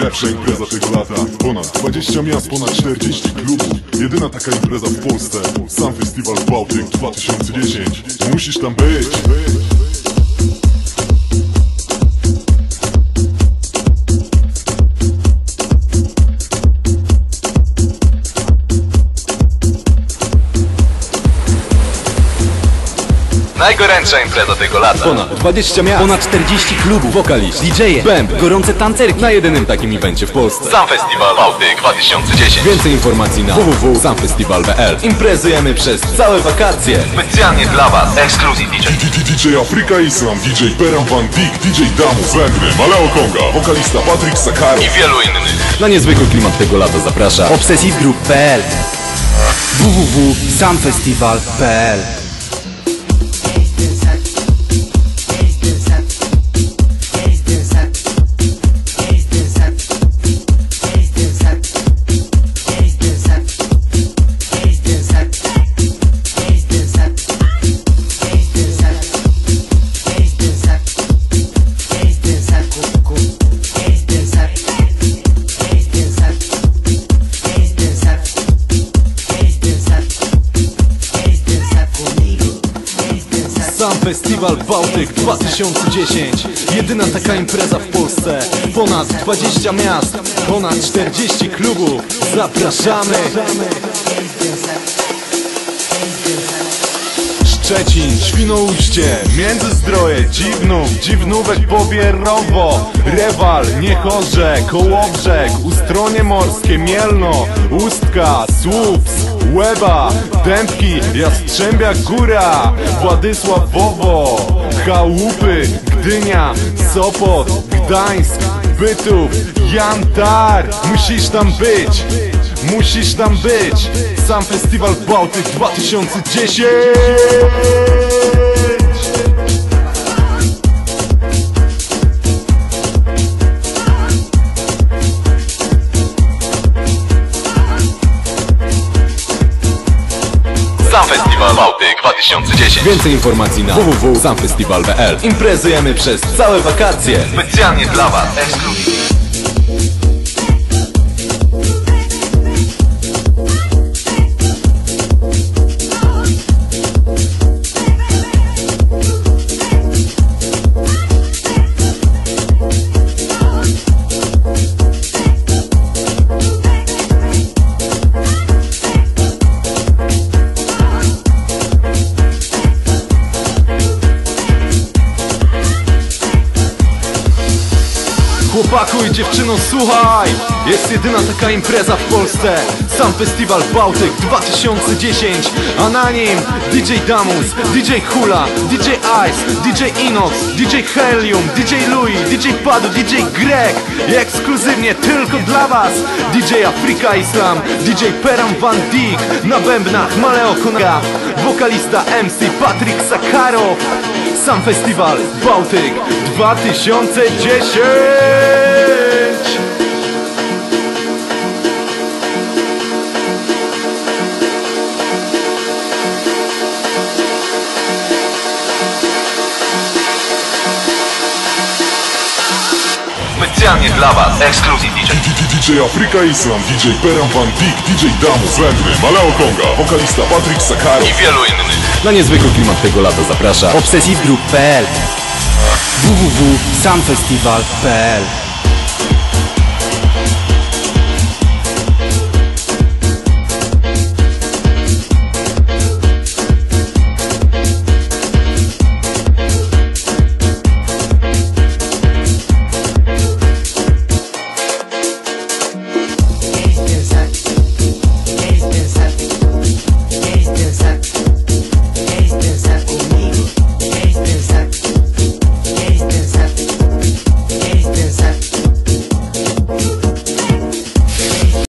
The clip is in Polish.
Najlepsza impreza tego lata. Ponad 20 miast, ponad 40 klubów. Jedyna taka impreza w Polsce. Sam Festiwal Bałtyk 2010 Musisz tam być Najgorętsza impreza tego lata. Ponad 20 miast, ponad 40 klubów, wokaliści, DJ-e, bęb, gorące tancerki na jedynym takim evencie w Polsce. Sam Festiwal Bałtyk 2010. Więcej informacji na www.samfestival.pl Imprezujemy przez całe wakacje. Specjalnie dla Was Exclusive DJ. DJ Afryka Islam, DJ Peram Van Dijk, DJ Damu, Węgry, Maleo Konga Wokalista Patryk Sakaro I wielu innych. Na niezwykły klimat tego lata zaprasza obsessivegroup.pl www.samfestival.pl Festiwal Bałtyk 2010 Jedyna taka impreza w Polsce. Ponad 20 miast, ponad 40 klubów. Zapraszamy! Szczecin, Świnoujście, Międzyzdroje, Dziwnów, Dziwnówek, Pobierowo, Rewal, Niechorze, Kołobrzeg, Ustronie Morskie, Mielno, Ustka, Słupsk, Łeba, Dębki, Jastrzębia Góra, Władysławowo, Chałupy, Gdynia, Sopot, Gdańsk, Bytów, Jantar, musisz tam być! Musisz tam być! Sam Festiwal Bałtyk 2010! Sam Festiwal Bałtyk 2010. Więcej informacji na www.samfestival.pl Imprezujemy przez całe wakacje! Specjalnie dla Was Exclusive. Chłopaku i dziewczyno, słuchaj! Jest jedyna taka impreza w Polsce Sam Festiwal Bałtyk 2010 A na nim DJ Damus, DJ Hula, DJ Ice, DJ Inox, DJ Helium, DJ Louis, DJ Padu, DJ Greg I ekskluzywnie tylko dla was DJ Afrika Islam, DJ Peram Van Dijk Na bębnach Maleo Konga Wokalista MC Patryk Sakarow Sam Festiwal Bałtyk 2010 Specjalnie dla Was Exclusive DJ. DJ Afryka Islam, DJ Peram Van Dijk, DJ Damu, Węgry, Maleo Konga Wokalista Patryk Sakaro I wielu innych. Na niezwykły klimat tego lata zaprasza obsessivegroup.pl www.samfestival.pl